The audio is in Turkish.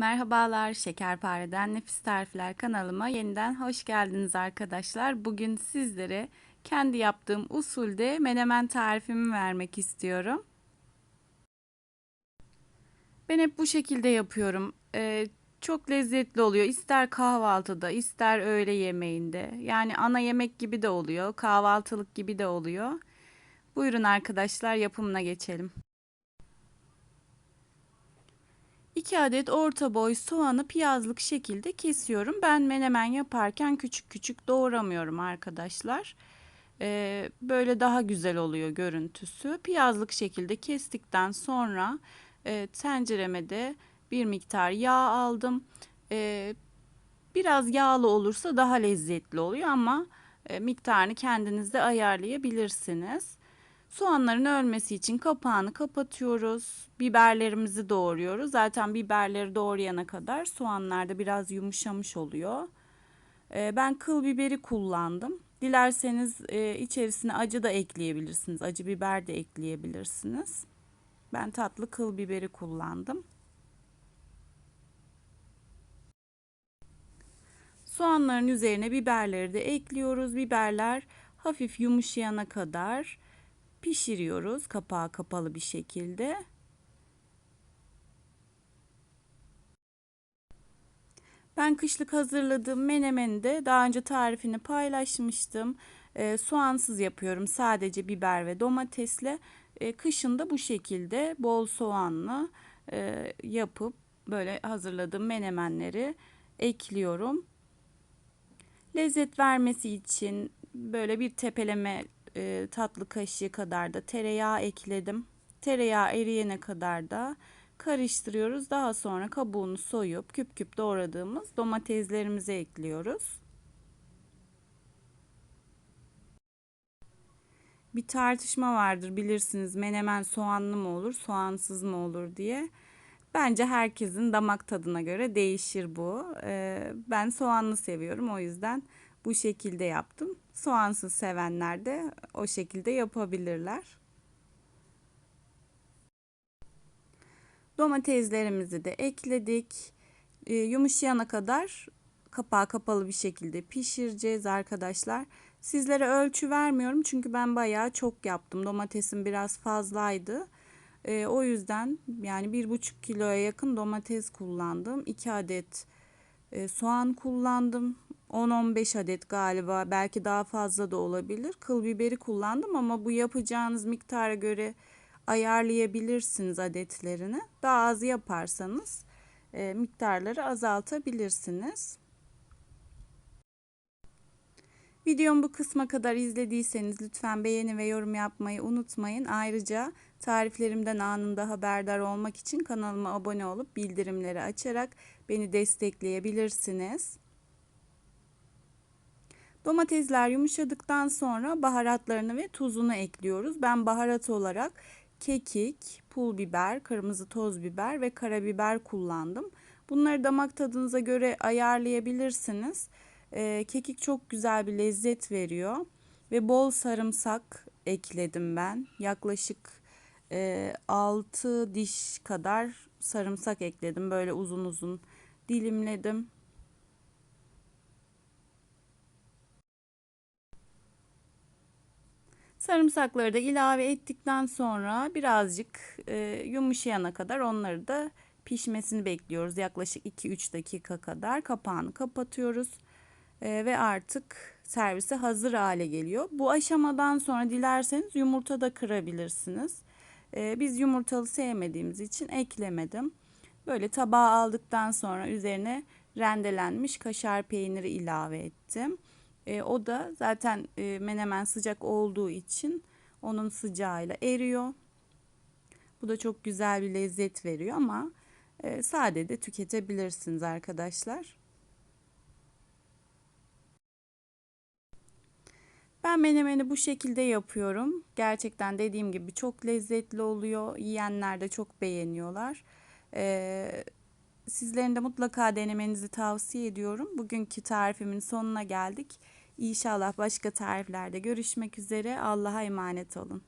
Merhabalar, Şekerpare'den Nefis Tarifler kanalıma yeniden hoş geldiniz arkadaşlar. Bugün sizlere kendi yaptığım usulde menemen tarifimi vermek istiyorum. Ben hep bu şekilde yapıyorum. Ee, çok lezzetli oluyor. İster kahvaltıda, ister öğle yemeğinde. Yani ana yemek gibi de oluyor, kahvaltılık gibi de oluyor. Buyurun arkadaşlar yapımına geçelim. 2 adet orta boy soğanı piyazlık şekilde kesiyorum. Ben menemen yaparken küçük küçük doğramıyorum arkadaşlar. Ee, böyle daha güzel oluyor görüntüsü. Piyazlık şekilde kestikten sonra e, tencereme de bir miktar yağ aldım. Ee, biraz yağlı olursa daha lezzetli oluyor ama e, miktarını kendiniz de ayarlayabilirsiniz. Soğanların ölmesi için kapağını kapatıyoruz. Biberlerimizi doğruyoruz. Zaten biberleri doğrayana kadar soğanlar da biraz yumuşamış oluyor. Ee, ben kıl biberi kullandım. Dilerseniz e, içerisine acı da ekleyebilirsiniz. Acı biber de ekleyebilirsiniz. Ben tatlı kıl biberi kullandım. Soğanların üzerine biberleri de ekliyoruz. Biberler hafif yumuşayana kadar pişiriyoruz kapağı kapalı bir şekilde. Ben kışlık hazırladığım menemeni de daha önce tarifini paylaşmıştım. E, soğansız yapıyorum sadece biber ve domatesle. E, kışın da bu şekilde bol soğanlı e, yapıp böyle hazırladığım menemenleri ekliyorum. Lezzet vermesi için böyle bir tepeleme e, tatlı kaşığı kadar da tereyağı ekledim. Tereyağı eriyene kadar da karıştırıyoruz. Daha sonra kabuğunu soyup küp küp doğradığımız domateslerimizi ekliyoruz. Bir tartışma vardır bilirsiniz menemen soğanlı mı olur soğansız mı olur diye. Bence herkesin damak tadına göre değişir bu. Ee, ben soğanlı seviyorum o yüzden bu şekilde yaptım. Soğansız sevenler de o şekilde yapabilirler. Domateslerimizi de ekledik. E, yumuşayana kadar kapağı kapalı bir şekilde pişireceğiz arkadaşlar. Sizlere ölçü vermiyorum çünkü ben bayağı çok yaptım. Domatesim biraz fazlaydı. E, o yüzden yani bir buçuk kiloya yakın domates kullandım. 2 adet e, soğan kullandım. 10-15 adet galiba belki daha fazla da olabilir. Kıl biberi kullandım ama bu yapacağınız miktara göre ayarlayabilirsiniz adetlerini. Daha az yaparsanız e, miktarları azaltabilirsiniz. Videomu bu kısma kadar izlediyseniz lütfen beğeni ve yorum yapmayı unutmayın. Ayrıca tariflerimden anında haberdar olmak için kanalıma abone olup bildirimleri açarak beni destekleyebilirsiniz. Domatesler yumuşadıktan sonra baharatlarını ve tuzunu ekliyoruz. Ben baharat olarak kekik, pul biber, kırmızı toz biber ve karabiber kullandım. Bunları damak tadınıza göre ayarlayabilirsiniz. Ee, kekik çok güzel bir lezzet veriyor ve bol sarımsak ekledim ben. Yaklaşık e, 6 diş kadar sarımsak ekledim. Böyle uzun uzun dilimledim. Sarımsakları da ilave ettikten sonra birazcık e, yumuşayana kadar onları da pişmesini bekliyoruz. Yaklaşık 2-3 dakika kadar kapağını kapatıyoruz. E, ve artık servise hazır hale geliyor. Bu aşamadan sonra dilerseniz yumurta da kırabilirsiniz. E, biz yumurtalı sevmediğimiz için eklemedim. Böyle tabağa aldıktan sonra üzerine rendelenmiş kaşar peyniri ilave ettim. E, o da zaten e, menemen sıcak olduğu için onun sıcağıyla eriyor. Bu da çok güzel bir lezzet veriyor ama e, sade de tüketebilirsiniz arkadaşlar. Ben menemeni bu şekilde yapıyorum. Gerçekten dediğim gibi çok lezzetli oluyor. Yiyenler de çok beğeniyorlar. Ee, sizlerin de mutlaka denemenizi tavsiye ediyorum. Bugünkü tarifimin sonuna geldik. İnşallah başka tariflerde görüşmek üzere. Allah'a emanet olun.